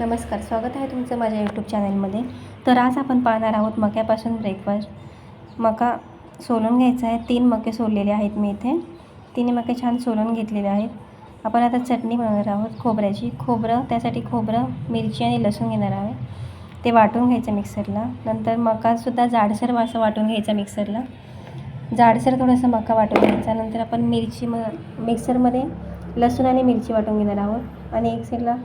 नमस्कार स्वागत आहे तुमचं माझ्या यूट्यूब चॅनलमध्ये तर आज आपण पाहणार आहोत मक्यापासून ब्रेकफास्ट मका सोलून घ्यायचा आहे. तीन मके सोललेले आहेत मी इथे. तिन्ही मके छान सोलून घेतलेले आहेत. आपण आता चटणी बनवणार आहोत खोबऱ्याची. खोबरं त्यासाठी खोबरं मिरची आणि लसूण घेणार आहोत ते वाटून घ्यायचं मिक्सरला नंतर मकासुद्धा जाडसर असं वाटून घ्यायचा मिक्सरला जाडसर थोडंसं मका वाटून घ्यायचा. नंतर आपण मिरची म मिक्सरमध्ये लसूण आणि मिरची वाटून घेणार आहोत. आणि एक साईडला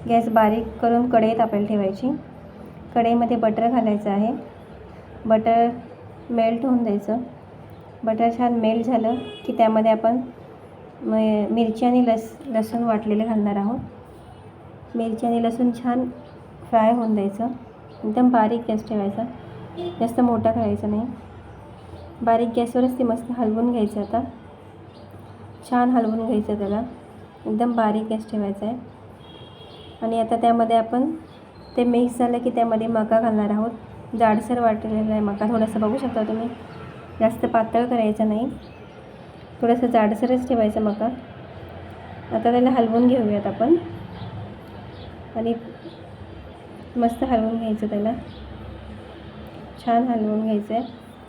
गॅस बारीक करून कढई तापायला ठेवायची. कढईमध्ये बटर घालायचं आहे. बटर मेल्ट होऊन द्यायचं. बटर छान मेल्ट झालं की त्यामध्ये आपण म मिरची आणि लस लसूण वाटलेले घालणार आहोत. मिरची आणि लसूण छान फ्राय होऊन द्यायचं. एकदम बारीक गॅस ठेवायचा. जास्त मोठा करायचा नाही. बारीक गॅसवरच ते मस्त हलवून घ्यायचं आता. छान हलवून घ्यायचं त्याला. एकदम बारीक गॅस ठेवायचा आहे. आणि आता त्यामध्ये आपण ते मिक्स झालं की त्यामध्ये मका घालणार आहोत. जाडसर वाटलेला आहे मका. थोडंसं बघू शकता तुम्ही. जास्त पातळ करायचं नाही. थोडंसं जाडसरच ठेवायचं मका. आता त्याला हलवून घेऊयात आपण. आणि मस्त हलवून घ्यायचं त्याला. छान हलवून घ्यायचं आहे.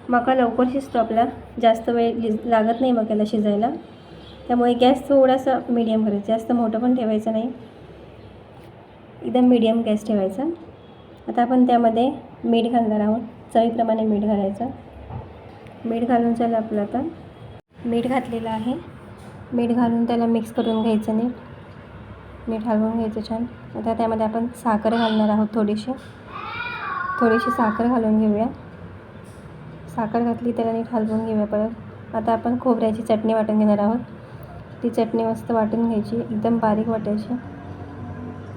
मका लवकर शिजतो आपला. जास्त वेळ लागत नाही मक्याला शिजायला. त्यामुळे गॅस थोडासा मीडियम करायचा. जास्त मोठं पण ठेवायचं नाही. एकदम मीडियम गॅस ठेवायचा. आता आपण त्यामध्ये मीठ घालणार आहोत. चवीप्रमाणे मीठ घालायचं. मीठ घालून झालं आपलं आता. मीठ घातलेलं आहे. मीठ घालून त्याला मिक्स करून घ्यायचं नीट. मीठ हलवून घ्यायचं छान. आता त्यामध्ये आपण साखर घालणार आहोत थोडीशी. थोडीशी साखर घालून घेऊया. साखर घातली त्याला नीट हलवून घेऊया परत. आता आपण खोबऱ्याची चटणी वाटून घेणार आहोत. ती चटणी मस्त वाटून घ्यायची. एकदम बारीक वाटायची.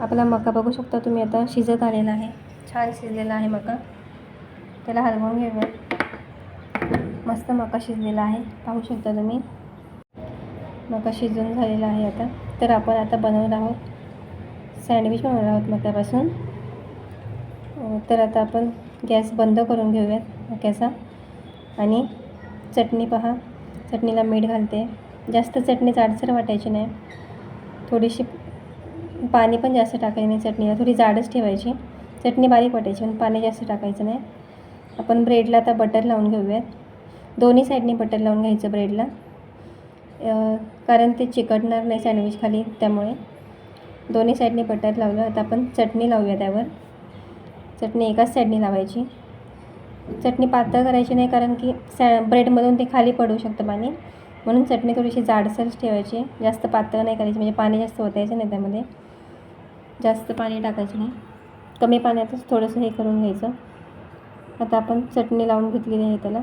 आपला मका बघू शकता तुम्ही आता शिजत आलेला आहे. छान शिजलेला आहे मका. त्याला हलवून घेऊया. मस्त मका शिजलेला आहे. पाहू शकता तुम्ही. मका शिजून झालेला आहे आता. तर आपण आता बनवणार आहोत. सँडविच बनवणार आहोत मक्यापासून. तर आता आपण गॅस बंद करून घेऊयात मक्याचा. आणि चटणी पहा. चटणीला मीठ घालते. जास्त चटणी जाडसर वाटायची नाही. थोडीशी पाणी पण जास्त टाकायचं नाही चटणीला थोडी जाडच ठेवायची. चटणी बारीक वाटायची पण पाणी जास्त टाकायचं नाही. आपण ब्रेडला आता बटर लावून घेऊयात. दोन्ही साईडनी बटर लावून घ्यायचं ब्रेडला कारण ते चिकटणार नाही सँडविच खाली त्यामुळे. दोन्ही साईडनी बटर लावलं आता आपण चटणी लावूया त्यावर. चटणी एकाच साईडनी लावायची. चटणी पातळ करायची नाही कारण की सॅ ब्रेडमधून ते खाली पडू शकतं पाणी. म्हणून चटणी थोडीशी जाडसरच ठेवायची जास्त पातळ नाही करायची म्हणजे पाणी जास्त ओतायचं नाही त्यामध्ये. जास्त पाणी टाकायचं नाही. कमी पाण्यातच थोडंसं हे करून घ्यायचं. आता आपण चटणी लावून घेतलेली आहे त्याला.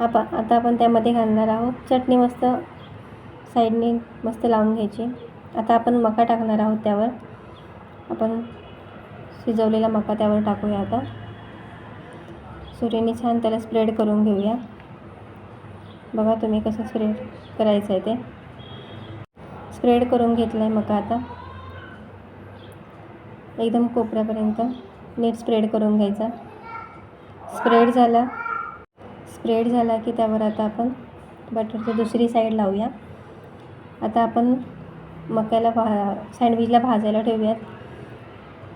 आपा आता आपण त्यामध्ये घालणार आहोत. चटणी मस्त साईडने मस्त लावून घ्यायची. आता आपण मका टाकणार आहोत त्यावर. आपण शिजवलेला मका त्यावर टाकूया आता. सुरीने छान त्याला स्प्रेड करून घेऊया. बघा तुम्ही कसं स्प्रेड करायचं आहे ते. स्प्रेड करून घेतलं आहे मका आता. एकदम कोपऱ्यापर्यंत नीट स्प्रेड करून घ्यायचा. स्प्रेड झाला. स्प्रेड झाला की त्यावर आता आपण बटरची दुसरी साईड लावूया. आता आपण मक्याला भा सँडविचला भाजायला ठेवूयात.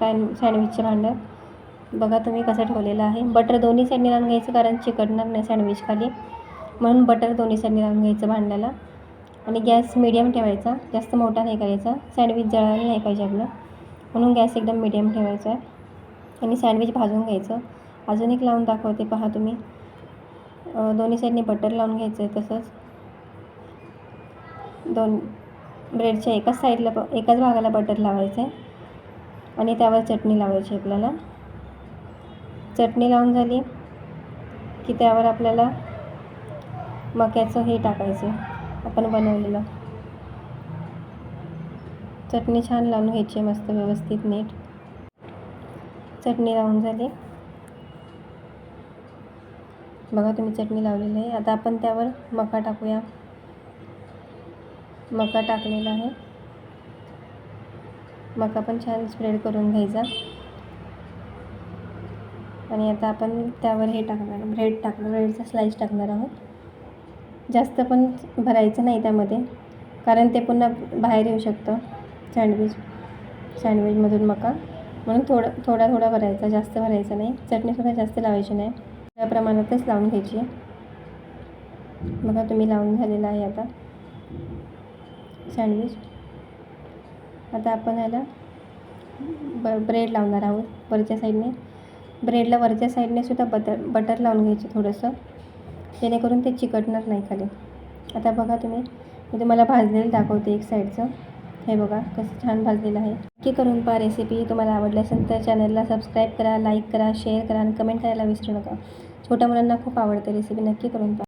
पॅन सँडविचच्या भांड्यात बघा तुम्ही कसं ठेवलेलं आहे. बटर दोन्ही साईडने लावून घ्यायचं कारण चिकटणार नाही सँडविच खाली. म्हणून बटर दोन्ही साईडने लावून घ्यायचं भांड्याला. आणि गॅस मिडियम ठेवायचा. जास्त मोठा नाही करायचा. सँडविच जळायला नाही पाहिजे आपलं. म्हणून गॅस एकदम मिडियम ठेवायचा आहे. आणि सँडविच भाजून घ्यायचं. अजून एक लावून दाखवते पहा तुम्ही. दोन्ही साईडने बटर लावून घ्यायचं आहे तसंच. दोन ब्रेडच्या एकाच साईडला ब एकाच भागाला बटर लावायचं आहे आणि त्यावर चटणी लावायची आपल्याला. चटणी लावून झाली की त्यावर आपल्याला मक्याचं हे टाकायचं आपण बनवलेलं. चटणी छान लावून घ्यायची मस्त व्यवस्थित नीट. चटणी लावून झाली. बघा तुम्ही चटणी लावलेली आहे. आता आपण त्यावर मका टाकूया. मका टाकलेला आहे. मका पण छान स्प्रेड करून घ्यायचा. आणि आता आपण त्यावर हे टाकणार ब्रेड टाकणार ब्रेडचा स्लाईस टाकणार आहोत. जास्त पण भरायचं नाही त्यामध्ये कारण ते पुन्हा बाहेर येऊ शकतं. सँडविच सँडविचमधून मका. म्हणून थोडं थोडा थोडा भरायचा जास्त भरायचा नाही. चटणीसुद्धा जास्त लावायची नाही. त्या प्रमाणातच लावून घ्यायची. बघा तुम्ही लावून झालेला आहे आता. सँडविच. आता आपण याला ब ब्रेड लावणार आहोत वरच्या साईडने. ब्रेडला वरच्या साईडने सुद्धा बटर बटर लावून घ्यायचं थोडंसं. जेणेकरून ते चिकटणार नाही खाली. आता बघा तुम्ही. मी तुम्हाला भाजलेलं दाखवते एक साईडचं. हे बघा कसं छान भाजलेलं आहे. नक्की करून पहा रेसिपी तुम्हाला आवडली असेल तर चॅनलला सबस्क्राईब करा लाईक करा शेअर करा आणि कमेंट करायला विसरू नका. छोट्या मुलांना खूप आवडते रेसिपी नक्की करून पहा.